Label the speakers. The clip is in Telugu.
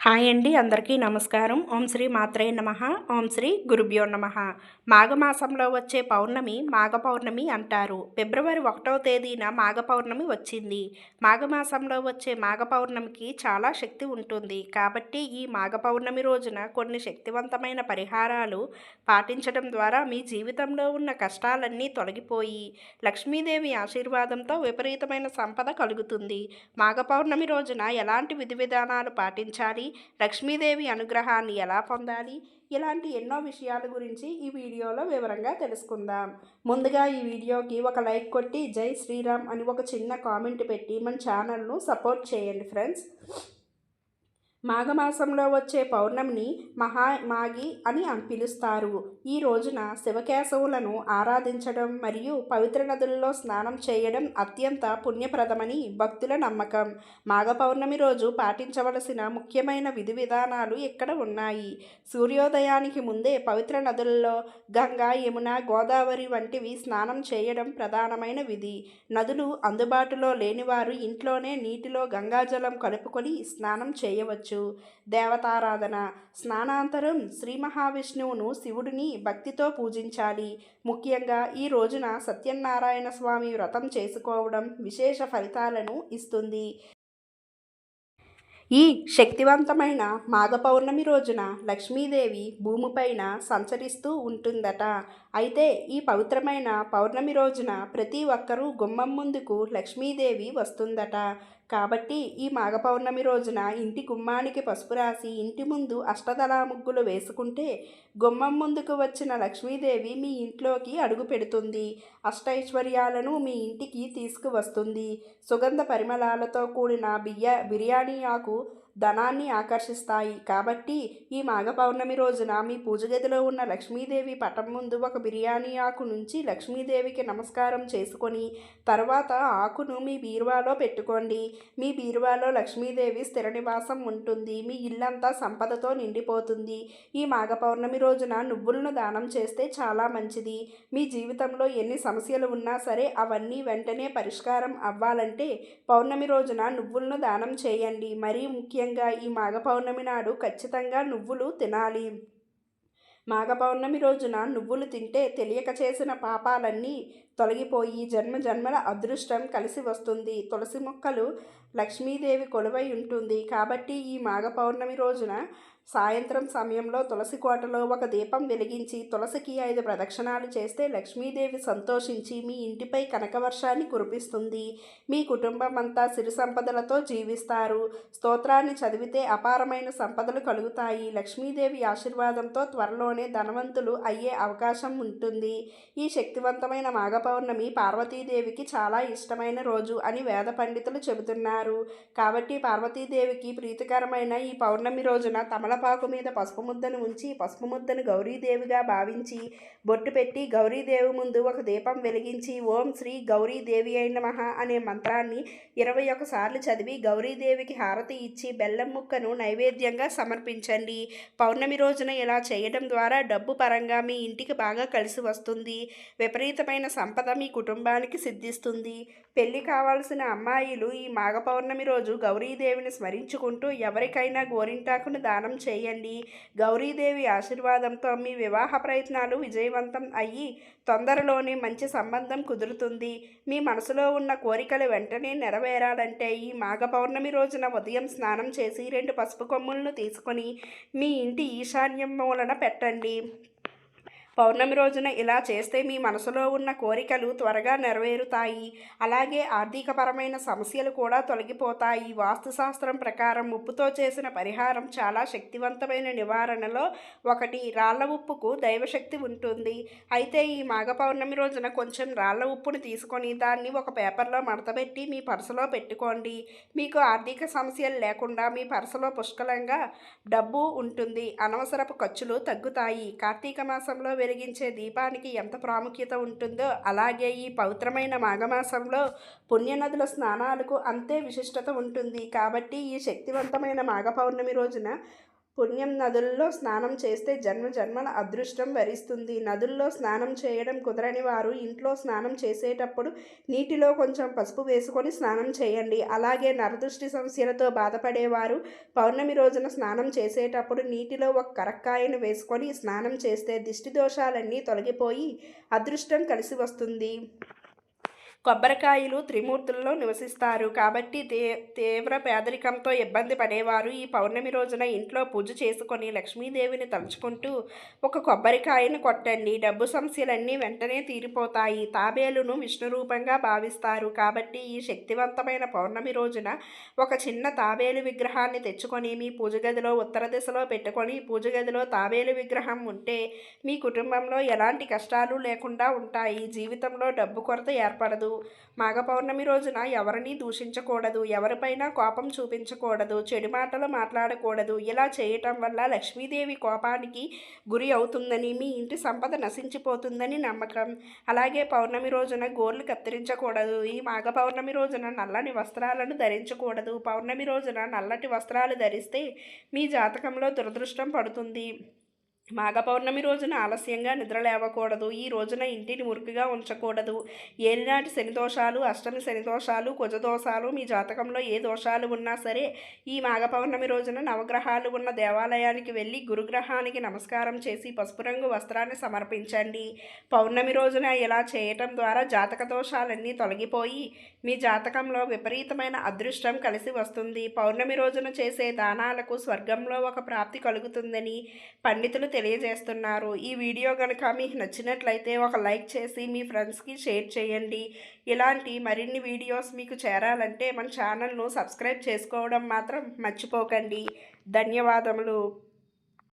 Speaker 1: హాయ్ అండి అందరికీ నమస్కారం. ఓం శ్రీ మాత్రే నమ. ఓం శ్రీ గురుభ్యో నమ. మాఘమాసంలో వచ్చే పౌర్ణమి మాఘ పౌర్ణమి అంటారు. ఫిబ్రవరి ఒకటవ తేదీన మాఘ పౌర్ణమి వచ్చింది. మాఘమాసంలో వచ్చే మాఘ పౌర్ణమికి చాలా శక్తి ఉంటుంది. కాబట్టి ఈ మాఘ పౌర్ణమి రోజున కొన్ని శక్తివంతమైన పరిహారాలు పాటించడం ద్వారా మీ జీవితంలో ఉన్న కష్టాలన్నీ తొలగిపోయి లక్ష్మీదేవి ఆశీర్వాదంతో విపరీతమైన సంపద కలుగుతుంది. మాఘ పౌర్ణమి రోజున ఎలాంటి విధి విధానాలు పాటించాలి? లక్ష్మీదేవి అనుగ్రహాన్ని ఎలా పొందాలి? ఇలాంటి ఎన్నో విషయాల గురించి ఈ వీడియోలో వివరంగా తెలుసుకుందాం. ముందుగా ఈ వీడియోకి ఒక లైక్ కొట్టి జై శ్రీరామ్ అని ఒక చిన్న కామెంట్ పెట్టి మన ఛానల్ను సపోర్ట్ చేయండి ఫ్రెండ్స్. మాఘమాసంలో వచ్చే పౌర్ణమిని మహా మాగి అని పిలుస్తారు. ఈ రోజున శివకేశవులను ఆరాధించడం మరియు పవిత్ర నదుల్లో స్నానం చేయడం అత్యంత పుణ్యప్రదమని భక్తుల నమ్మకం. మాఘ పౌర్ణమి రోజు పాటించవలసిన ముఖ్యమైన విధి విధానాలు ఇక్కడ ఉన్నాయి? సూర్యోదయానికి ముందే పవిత్ర నదుల్లో గంగా యమున గోదావరి వంటివి స్నానం చేయడం ప్రధానమైన విధి. నదులు అందుబాటులో లేనివారు ఇంట్లోనే నీటిలో గంగాజలం కలుపుకొని స్నానం చేయవచ్చు. చేయవచ్చు దేవతారాధన. స్నానాంతరం శ్రీ మహావిష్ణువును శివుడిని భక్తితో పూజించాలి. ముఖ్యంగా ఈ రోజున సత్యనారాయణ స్వామి వ్రతం చేసుకోవడం విశేష ఫలితాలను ఇస్తుంది. ఈ శక్తివంతమైన మాఘ పౌర్ణమి రోజున లక్ష్మీదేవి భూమిపైన సంచరిస్తూ ఉంటుందట. అయితే ఈ పవిత్రమైన పౌర్ణమి రోజున ప్రతి ఒక్కరూ గుమ్మం ముందుకు లక్ష్మీదేవి వస్తుందట. కాబట్టి ఈ మాఘ పౌర్ణమి రోజున ఇంటి గుమ్మానికి పసుపు రాసి ఇంటి ముందు అష్టదళ ముగ్గులు వేసుకుంటే గుమ్మం ముందుకు వచ్చిన లక్ష్మీదేవి మీ ఇంట్లోకి అడుగు పెడుతుంది. అష్టైశ్వర్యాలను మీ ఇంటికి తీసుకువస్తుంది. సుగంధ పరిమళాలతో కూడిన బియ్య బిర్యానీ ఆకు Senhor ధనాన్ని ఆకర్షిస్తాయి. కాబట్టి ఈ మాఘ పౌర్ణమి రోజున మీ పూజ గదిలో ఉన్న లక్ష్మీదేవి పటం ముందు ఒక బిర్యానీ ఆకు నుంచి లక్ష్మీదేవికి నమస్కారం చేసుకొని తర్వాత ఆకును మీ బీరువాలో పెట్టుకోండి. మీ బీరువాలో లక్ష్మీదేవి స్థిర నివాసం ఉంటుంది. మీ ఇల్లంతా సంపదతో నిండిపోతుంది. ఈ మాఘ పౌర్ణమి రోజున నువ్వులను దానం చేస్తే చాలా మంచిది. మీ జీవితంలో ఎన్ని సమస్యలు ఉన్నా సరే అవన్నీ వెంటనే పరిష్కారం అవ్వాలంటే పౌర్ణమి రోజున నువ్వులను దానం చేయండి. మరీ ముఖ్యంగా ముఖ్యంగా ఈ మాఘ పౌర్ణమి నాడు ఖచ్చితంగా నువ్వులు తినాలి. మాఘ పౌర్ణమి రోజున నువ్వులు తింటే తెలియక చేసిన పాపాలన్నీ తొలగిపోయి జన్మ జన్మల అదృష్టం కలిసి వస్తుంది. తులసి మొక్కలు లక్ష్మీదేవి కొలువై ఉంటుంది. కాబట్టి ఈ మాఘ పౌర్ణమి రోజున సాయంత్రం సమయంలో తులసి కోటలో ఒక దీపం వెలిగించి తులసికి ఐదు ప్రదక్షిణాలు చేస్తే లక్ష్మీదేవి సంతోషించి మీ ఇంటిపై కనకవర్షాన్ని కురిపిస్తుంది. మీ కుటుంబం అంతా సిరి సంపదలతో జీవిస్తారు. స్తోత్రాన్ని చదివితే అపారమైన సంపదలు కలుగుతాయి. లక్ష్మీదేవి ఆశీర్వాదంతో త్వరలోనే ధనవంతులు అయ్యే అవకాశం ఉంటుంది. ఈ శక్తివంతమైన మాఘ పౌర్ణమి పార్వతీదేవికి చాలా ఇష్టమైన రోజు అని వేద పండితులు చెబుతున్నారు. కాబట్టి పార్వతీదేవికి ప్రీతికరమైన ఈ పౌర్ణమి రోజున తమలపాకు మీద పసుపు ముద్దను ఉంచి పసుపు ముద్దను గౌరీదేవిగా భావించి బొట్టు పెట్టి గౌరీదేవి ముందు ఒక దీపం వెలిగించి ఓం శ్రీ గౌరీదేవి అయిన మహా అనే మంత్రాన్ని ఇరవై ఒకసార్లు చదివి గౌరీదేవికి హారతి ఇచ్చి బెల్లం ముక్కను నైవేద్యంగా సమర్పించండి. పౌర్ణమి రోజున ఇలా చేయడం ద్వారా డబ్బు పరంగా మీ ఇంటికి బాగా కలిసి వస్తుంది. విపరీతమైన సంపద మీ కుటుంబానికి సిద్ధిస్తుంది. పెళ్ళి కావాల్సిన అమ్మాయిలు ఈ మాఘ పౌర్ణమి రోజు గౌరీదేవిని స్మరించుకుంటూ ఎవరికైనా గోరింటాకును దానం చేయండి. గౌరీదేవి ఆశీర్వాదంతో మీ వివాహ ప్రయత్నాలు విజయవంతం అయ్యి తొందరలోనే మంచి సంబంధం కుదురుతుంది. మీ మనసులో ఉన్న కోరికలు వెంటనే నెరవేరాలంటే ఈ మాఘ పౌర్ణమి రోజున ఉదయం స్నానం చేసి రెండు పసుపు కొమ్ములను తీసుకొని మీ ఇంటి ఈశాన్యం మూలన పెట్టండి. పౌర్ణమి రోజున ఇలా చేస్తే మీ మనసులో ఉన్న కోరికలు త్వరగా నెరవేరుతాయి. అలాగే ఆర్థికపరమైన సమస్యలు కూడా తొలగిపోతాయి. వాస్తుశాస్త్రం ప్రకారం ఉప్పుతో చేసిన పరిహారం చాలా శక్తివంతమైన నివారణలో ఒకటి. రాళ్ళ ఉప్పుకు దైవశక్తి ఉంటుంది. అయితే ఈ మాఘ పౌర్ణమి రోజున కొంచెం రాళ్ళ ఉప్పును తీసుకొని దాన్ని ఒక పేపర్లో మడతపెట్టి మీ పర్సులో పెట్టుకోండి. మీకు ఆర్థిక సమస్యలు లేకుండా మీ పర్సులో పుష్కలంగా డబ్బు ఉంటుంది. అనవసరపు ఖర్చులు తగ్గుతాయి. కార్తీక మాసంలో వెలిగించే దీపానికి ఎంత ప్రాముఖ్యత ఉంటుందో అలాగే ఈ పవిత్రమైన మాఘమాసంలో పుణ్యనదుల స్నానాలకు అంతే విశిష్టత ఉంటుంది. కాబట్టి ఈ శక్తివంతమైన మాఘ పౌర్ణమి రోజున పుణ్యం నదుల్లో స్నానం చేస్తే జన్మ జన్మల అదృష్టం వరిస్తుంది. నదుల్లో స్నానం చేయడం కుదరని వారు ఇంట్లో స్నానం చేసేటప్పుడు నీటిలో కొంచెం పసుపు వేసుకొని స్నానం చేయండి. అలాగే నరదృష్టి సమస్యలతో బాధపడేవారు పౌర్ణమి రోజున స్నానం చేసేటప్పుడు నీటిలో ఒక కరక్కాయను వేసుకొని స్నానం చేస్తే దిష్టి దోషాలన్నీ తొలగిపోయి అదృష్టం కలిసి వస్తుంది. కొబ్బరికాయలు త్రిమూర్తుల్లో నివసిస్తారు. కాబట్టి తే తీవ్ర పేదరికంతో ఇబ్బంది పడేవారు ఈ పౌర్ణమి రోజున ఇంట్లో పూజ చేసుకొని లక్ష్మీదేవిని తలుచుకుంటూ ఒక కొబ్బరికాయను కొట్టండి. డబ్బు సమస్యలన్నీ వెంటనే తీరిపోతాయి. తాబేలును విష్ణు రూపంగా భావిస్తారు. కాబట్టి ఈ శక్తివంతమైన పౌర్ణమి రోజున ఒక చిన్న తాబేలు విగ్రహాన్ని తెచ్చుకొని మీ పూజ గదిలో ఉత్తర దిశలో పెట్టుకొని పూజ గదిలో తాబేలు విగ్రహం ఉంటే మీ కుటుంబంలో ఎలాంటి కష్టాలు లేకుండా ఉంటాయి. జీవితంలో డబ్బు కొరత ఏర్పడదు. మాఘ పౌర్ణమి రోజున ఎవరిని దూషించకూడదు ఎవరిపైన కోపం చూపించకూడదు చెడు మాటలు మాట్లాడకూడదు. ఇలా చేయటం వల్ల లక్ష్మీదేవి కోపానికి గురి అవుతుందని మీ ఇంటి సంపద నశించిపోతుందని నమ్మకం. అలాగే పౌర్ణమి రోజున గోర్లు కత్తిరించకూడదు ఈ మాఘ పౌర్ణమి రోజున నల్లని వస్త్రాలను ధరించకూడదు. పౌర్ణమి రోజున నల్లటి వస్త్రాలు ధరిస్తే మీ జాతకంలో దురదృష్టం పడుతుంది. మాఘ పౌర్ణమి రోజున ఆలస్యంగా నిద్ర లేవకూడదు. ఈ రోజున ఇంటిని మురికిగా ఉంచకూడదు. ఏలినాటి శని దోషాలు అష్టమి శని దోషాలు కుజదోషాలు మీ జాతకంలో ఏ దోషాలు ఉన్నా సరే ఈ మాఘ పౌర్ణమి రోజున నవగ్రహాలు ఉన్న దేవాలయానికి వెళ్ళి గురుగ్రహానికి నమస్కారం చేసి పసుపు రంగు వస్త్రాన్ని సమర్పించండి. పౌర్ణమి రోజున ఇలా చేయటం ద్వారా జాతక దోషాలన్నీ తొలగిపోయి మీ జాతకంలో విపరీతమైన అదృష్టం కలిసి వస్తుంది. పౌర్ణమి రోజున చేసే దానాలకు స్వర్గంలో ఒక ప్రాప్తి కలుగుతుందని పండితులు తెలియజేస్తున్నారు. ఈ వీడియో కనుక మీకు నచ్చినట్లయితే ఒక లైక్ చేసి మీ ఫ్రెండ్స్కి షేర్ చేయండి. ఇలాంటి మరిన్ని వీడియోస్ మీకు చేరాలంటే మన ఛానల్ను సబ్స్క్రైబ్ చేసుకోవడం మాత్రం మర్చిపోకండి. ధన్యవాదములు.